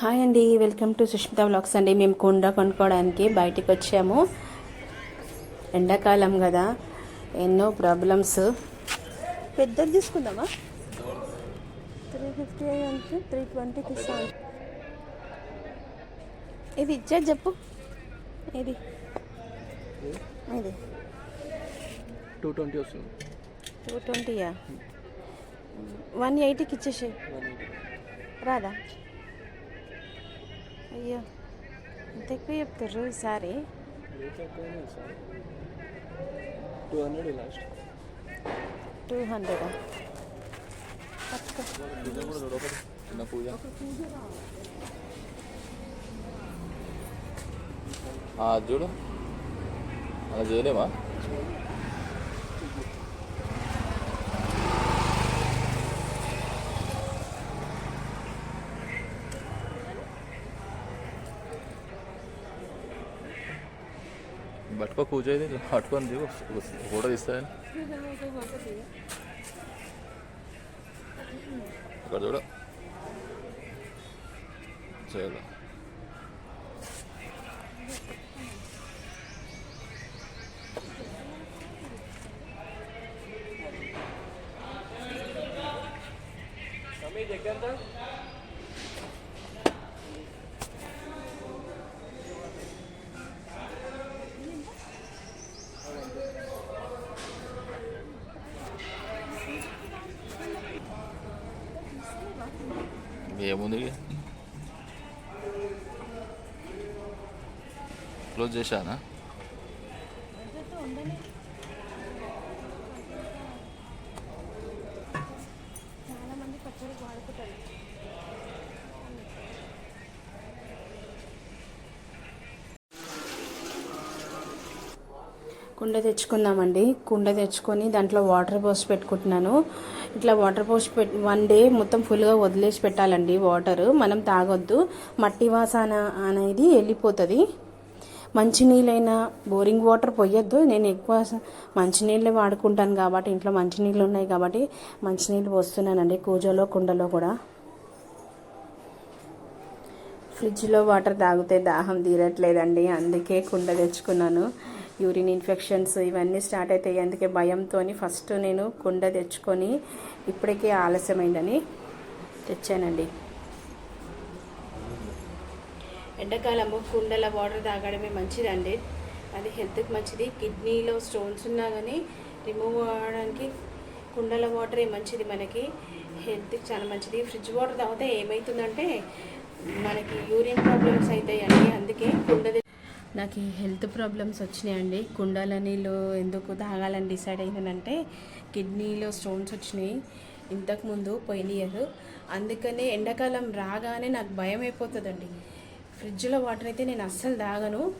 Hi అండి welcome to Sushmita vlogs అండి. మేము కుండ కొనుక్కోవడానికి బయటికి వచ్చాము. ఎండాకాలం కదా ఎన్నో ప్రాబ్లమ్స్ పెద్దది తీసుకుందామా? త్రీ ఫిఫ్టీ అంటే త్రీ ట్వంటీకి ఇస్తాను. ఇది ఇచ్చేది చెప్పు. ఇది. ఇది. టూ ట్వంటీ వస్తుంది. టూ ట్వంటీయా వన్ ఎయిటీకి ఇచ్చేసి రాదా? అయ్యో ఇంత ఎక్కువ చెప్తారు ఈసారి? Two hundred last. Two hundred? చూడు. అలా చేయలేమా? పట్టుకో పూజ ఇది పట్టుకొని దిగు ఫోటో తీస్తాయని ఇక్కడ చూడు చేయాలి ఏముంది క్లోజ్ చేశానా? కుండ తెచ్చుకుందామండి. కుండ తెచ్చుకొని దాంట్లో వాటర్ పోసి పెట్టుకుంటున్నాను. ఇట్లా వాటర్ పోసి పెట్ వన్ డే మొత్తం ఫుల్గా వదిలేసి పెట్టాలండి వాటర్. మనం తాగొద్దు. మట్టి వాసన అనేది వెళ్ళిపోతుంది. మంచినీళ్ళైనా బోరింగ్ వాటర్ పోయొద్దు నేను ఎక్కువ మంచినీళ్ళే వాడుకుంటాను కాబట్టి ఇంట్లో మంచినీళ్ళు ఉన్నాయి కాబట్టి మంచినీళ్ళు పోస్తున్నానండి. కూజలో కుండలో కూడా. ఫ్రిడ్జ్లో వాటర్ తాగితే దాహం తీరట్లేదండి. అందుకే కుండ తెచ్చుకున్నాను. యూరిన్ ఇన్ఫెక్షన్స్ ఇవన్నీ స్టార్ట్ అవుతాయి. అందుకే భయంతో ఫస్ట్ నేను కుండ తెచ్చుకొని ఇప్పటికే ఆలస్యమైందని తెచ్చానండి. ఎండాకాలము కుండల వాటర్ తాగడమే మంచిదండి. అది హెల్త్కి మంచిది. కిడ్నీలో స్టోన్స్ ఉన్నా కానీ రిమూవ్ అవ్వడానికి కుండల వాటరే మంచిది మనకి. హెల్త్కి చాలా మంచిది. ఫ్రిడ్జ్ వాటర్ తాగితే ఏమవుతుందంటే మనకి యూరిన్ ప్రాబ్లమ్స్ అవుతాయండి. అందుకే కుండ నాకు ఈ హెల్త్ ప్రాబ్లమ్స్ వచ్చినాయండి. కుండల నీళ్ళు ఎందుకు తాగాలని డిసైడ్ అయిందనంటే కిడ్నీలో స్టోన్స్ వచ్చినాయి. ఇంతకుముందు పోయిన ఇయర్. అందుకనే ఎండాకాలం రాగానే నాకు భయం అయిపోతుందండి. ఫ్రిడ్జ్లో వాటర్ అయితే నేను అస్సలు తాగను.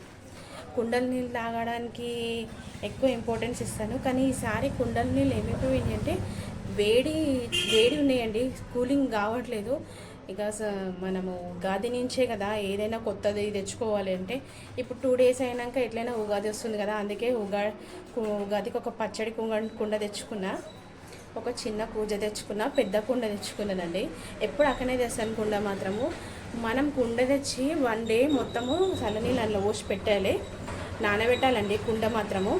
కుండల నీళ్ళు తాగడానికి ఎక్కువ ఇంపార్టెన్స్ ఇస్తాను. కానీ ఈసారి కుండల నీళ్ళు ఏమైపోయింది అంటే వేడి వేడి ఉన్నాయండి. కూలింగ్ కావట్లేదు. ఇక మనము ఉగాది నుంచే కదా ఏదైనా కొత్తది తెచ్చుకోవాలి అంటే ఇప్పుడు టూ డేస్ అయినాక ఎట్లయినా ఉగాది వస్తుంది కదా అందుకే ఉగా ఉగాదికి ఒక పచ్చడి కుంగ కుండ తెచ్చుకున్నా ఒక చిన్న పూజ తెచ్చుకున్న పెద్ద కుండ తెచ్చుకున్నానండి. ఎప్పుడు అక్కడనే తెస్తాను కుండ మాత్రము. మనం కుండ తెచ్చి వన్ డే మొత్తము చల్లనీళ్ళు అందులో పోసి పెట్టాలి. నానబెట్టాలండి కుండ మాత్రము.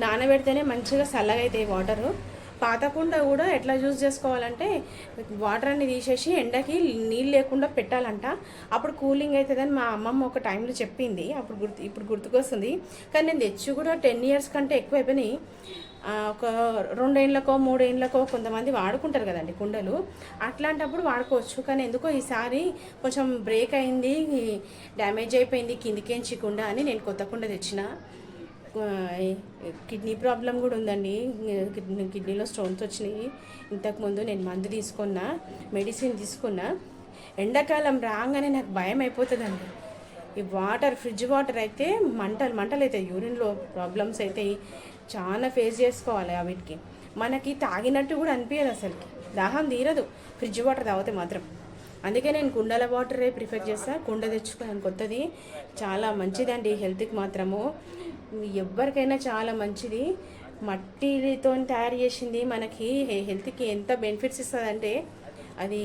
నానబెడితేనే మంచిగా చల్లగా అవుతాయి వాటరు పాత కుండ కూడా ఎట్లా యూజ్ చేసుకోవాలంటే వాటర్ అన్ని తీసేసి ఎండకి నీళ్ళు లేకుండా పెట్టాలంట. అప్పుడు కూలింగ్ అవుతుందని మా అమ్మమ్మ ఒక టైంలో చెప్పింది. అప్పుడు గుర్తు ఇప్పుడు గుర్తుకొస్తుంది. కానీ నేను తెచ్చి కూడా టెన్ ఇయర్స్ కంటే ఎక్కువ అయిపోయినాయి. ఒక రెండేళ్ళకో మూడేళ్ళకో కొంతమంది వాడుకుంటారు కదండి కుండలు. అట్లాంటప్పుడు వాడుకోవచ్చు. కానీ ఎందుకో ఈసారి కొంచెం బ్రేక్ అయింది డ్యామేజ్ అయిపోయింది కిందికేంచి కుండ అని నేను కొత్త కుండ తెచ్చిన. కిడ్నీ ప్రాబ్లం కూడా ఉందండి. కిడ్నీ కిడ్నీలో స్టోన్స్ వచ్చినాయి. ఇంతకుముందు నేను మందు తీసుకున్నా మెడిసిన్ తీసుకున్నా. ఎండాకాలం రాగానే నాకు భయం అయిపోతుందండి. ఈ వాటర్ ఫ్రిడ్జ్ వాటర్ అయితే మంటలు మంటలు అవుతాయి. యూరిన్లో ప్రాబ్లమ్స్ అవుతాయి. చాలా ఫేస్ చేసుకోవాలి వీటికి మనకి తాగినట్టు కూడా అనిపించదు అసలుకి. దాహం తీరదు. ఫ్రిడ్జ్ వాటర్ తాగితే మాత్రం. అందుకే నేను కుండల వాటరే ప్రిఫర్ చేస్తాను కుండ తెచ్చుకున్నాను కొత్తది. చాలా మంచిదండి హెల్త్కి మాత్రము. ఎవరికైనా చాలా మంచిది. మట్టితో తయారు చేసింది మనకి హెల్త్కి ఎంత బెనిఫిట్స్ ఇస్తుందంటే అది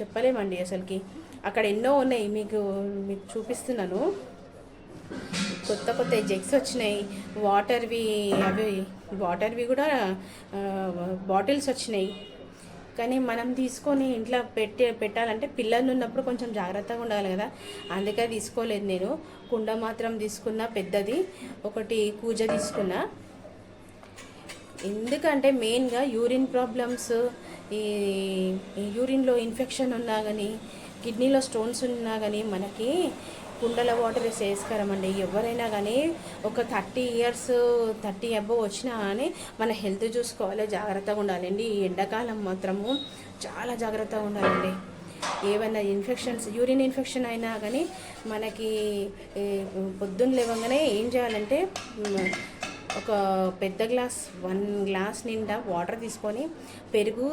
చెప్పలేమండి అసలుకి. అక్కడ ఎన్నో ఉన్నాయి మీకు మీకు చూపిస్తున్నాను. కొత్త కొత్త జెగ్స్ వచ్చినాయి. వాటర్వి అవి వాటర్వి కూడా బాటిల్స్ వచ్చినాయి. కానీ మనం తీసుకొని ఇంట్లో పెట్టి పెట్టాలంటే పిల్లలు ఉన్నప్పుడు కొంచెం జాగ్రత్తగా ఉండాలి కదా. అందుకే తీసుకోలేదు నేను. కుండ మాత్రం తీసుకున్నా పెద్దది. ఒకటి కూజ తీసుకున్నా. ఎందుకంటే మెయిన్గా యూరిన్ ప్రాబ్లమ్స్ ఈ యూరిన్లో ఇన్ఫెక్షన్ ఉన్నా కానీ కిడ్నీలో స్టోన్స్ ఉన్నా కానీ మనకి కుండల వాటర్ శ్రేయస్కరం అండి ఎవరైనా కానీ ఒక థర్టీ ఇయర్స్ థర్టీ అబవ్ వచ్చినా కానీ మన హెల్త్ చూసుకోవాలి జాగ్రత్తగా ఉండాలండి. ఈ ఎండాకాలం మాత్రము చాలా జాగ్రత్తగా ఉండాలండి. ఏమైనా ఇన్ఫెక్షన్స్ యూరిన్ ఇన్ఫెక్షన్ అయినా కానీ మనకి పొద్దున్న లేవగానే ఏం చేయాలంటే ఒక పెద్ద గ్లాస్ వన్ గ్లాస్ నిండా వాటర్ తీసుకొని పెరుగు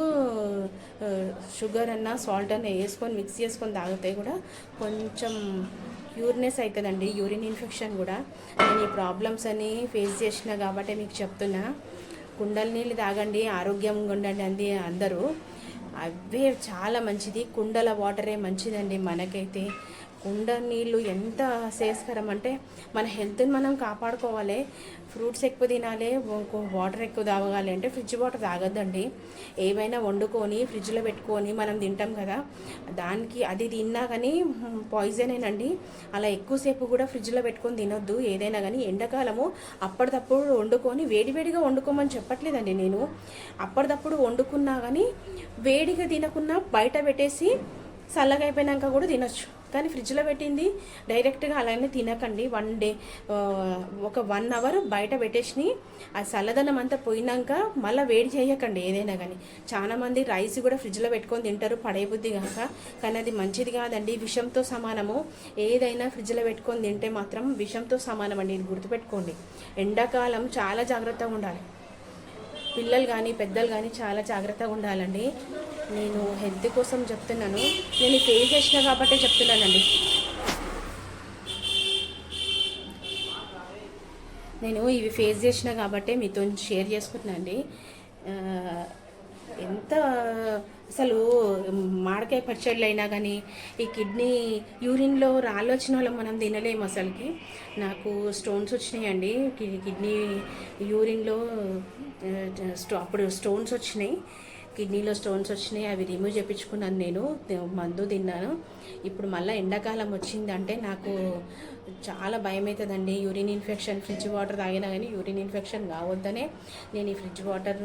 షుగర్ అన్న సాల్ట్ అన్న వేసుకొని మిక్స్ చేసుకొని తాగితే కూడా కొంచెం యూరినెస్ అవుతుందండి యూరిన్ ఇన్ఫెక్షన్ కూడా. నేను ఈ ప్రాబ్లమ్స్ అని ఫేస్ చేసిన కాబట్టి మీకు చెప్తున్నా. కుండల నీళ్ళు తాగండి ఆరోగ్యంగా ఉండండి అంది అందరూ. అవే చాలా మంచిది. కుండల వాటరే మంచిదండి మనకైతే. కుండ నీళ్ళు ఎంత శ్రేయస్కరం అంటే మన హెల్త్ని మనం కాపాడుకోవాలి. ఫ్రూట్స్ ఎక్కువ తినాలి వాటర్ ఎక్కువ తాగాలి అంటే ఫ్రిడ్జ్ వాటర్ తాగద్దండి. ఏమైనా వండుకొని ఫ్రిడ్జ్లో పెట్టుకొని మనం తింటాం కదా దానికి అది తిన్నా కానీ పాయిజనేనండి. అలా ఎక్కువసేపు కూడా ఫ్రిడ్జ్లో పెట్టుకొని తినొద్దు. ఏదైనా కానీ ఎండాకాలము అప్పటిదప్పుడు వండుకొని వేడివేడిగా వండుకోమని చెప్పట్లేదండి నేను. అప్పటిదప్పుడు వండుకున్నా కానీ వేడిగా తినకున్నా బయట పెట్టేసి చల్లగా అయిపోయినాక కూడా తినొచ్చు. కానీ ఫ్రిడ్జ్లో పెట్టింది. డైరెక్ట్గా అలానే తినకండి. వన్ డే ఒక వన్ అవర్ బయట పెట్టేసి ఆ చల్లదనం అంతా పోయినాక మళ్ళీ వేడి చేయకండి ఏదైనా కానీ. చాలా మంది రైస్ కూడా ఫ్రిడ్జ్లో పెట్టుకొని తింటారు పడేబుద్ది కాక కానీ అది మంచిది కాదండి. విషంతో సమానము. ఏదైనా ఫ్రిడ్జ్లో పెట్టుకొని తింటే మాత్రం విషంతో సమానం అండి ఇది గుర్తుపెట్టుకోండి. ఎండాకాలం చాలా జాగ్రత్తగా ఉండాలి. పిల్లలు కానీ పెద్దలు కానీ చాలా జాగ్రత్తగా ఉండాలండి. నేను హెల్త్ కోసం చెప్తున్నాను. నేను ఫేస్ చేసిన కాబట్టే చెప్తున్నానండి. నేను ఇవి ఫేస్ చేసిన కాబట్టే మీతో షేర్ చేసుకుంటున్నాను అండి ఎంత అసలు మామిడికాయ పచ్చళ్ళు అయినా కానీ ఈ కిడ్నీ యూరిన్లో రాళ్ళు వచ్చిన వాళ్ళం మనం తినలేము అసలుకి. నాకు స్టోన్స్ వచ్చినాయండి. కిడ్నీ యూరిన్లో స్టో అప్పుడు స్టోన్స్ వచ్చినాయి. కిడ్నీలో స్టోన్స్ వచ్చినాయి అవి రిమూవ్ చేయించుకున్నాను నేను మందు తిన్నాను. ఇప్పుడు మళ్ళీ ఎండాకాలం వచ్చిందంటే నాకు చాలా భయం అవుతుందండి యూరిన్ ఇన్ఫెక్షన్ ఫ్రిడ్జ్ వాటర్ తాగినా కానీ యూరిన్ ఇన్ఫెక్షన్ కావద్దనే నేను ఈ ఫ్రిడ్జ్ వాటర్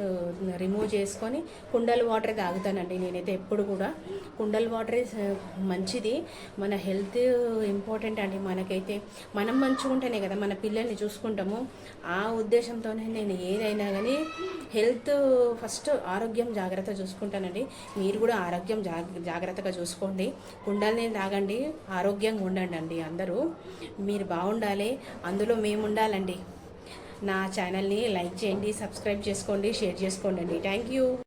రిమూవ్ చేసుకొని కుండల వాటర్ తాగుతానండి నేనైతే ఎప్పుడు కూడా. కుండల వాటరే మంచిది. మన హెల్త్ ఇంపార్టెంట్ అండి మనకైతే. మనం మంచిగా ఉంటేనే కదా మన పిల్లల్ని చూసుకుంటాము. ఆ ఉద్దేశంతోనే నేను ఏదైనా కానీ హెల్త్ ఫస్ట్ ఆరోగ్యం జాగ్రత్త చూసుకుంటానండి. మీరు కూడా ఆరోగ్యం జాగ్ జాగ్రత్తగా చూసుకోండి. కుండల్ని తాగండి. ఆరోగ్యంగా ఉండండి అండి అందరూ. మీరు బాగుండాలి అందులో మేము ఉండాలండి నా ఛానల్ని లైక్ చేయండి సబ్స్క్రైబ్ చేసుకోండి షేర్ చేసుకోండి థ్యాంక్ యూ.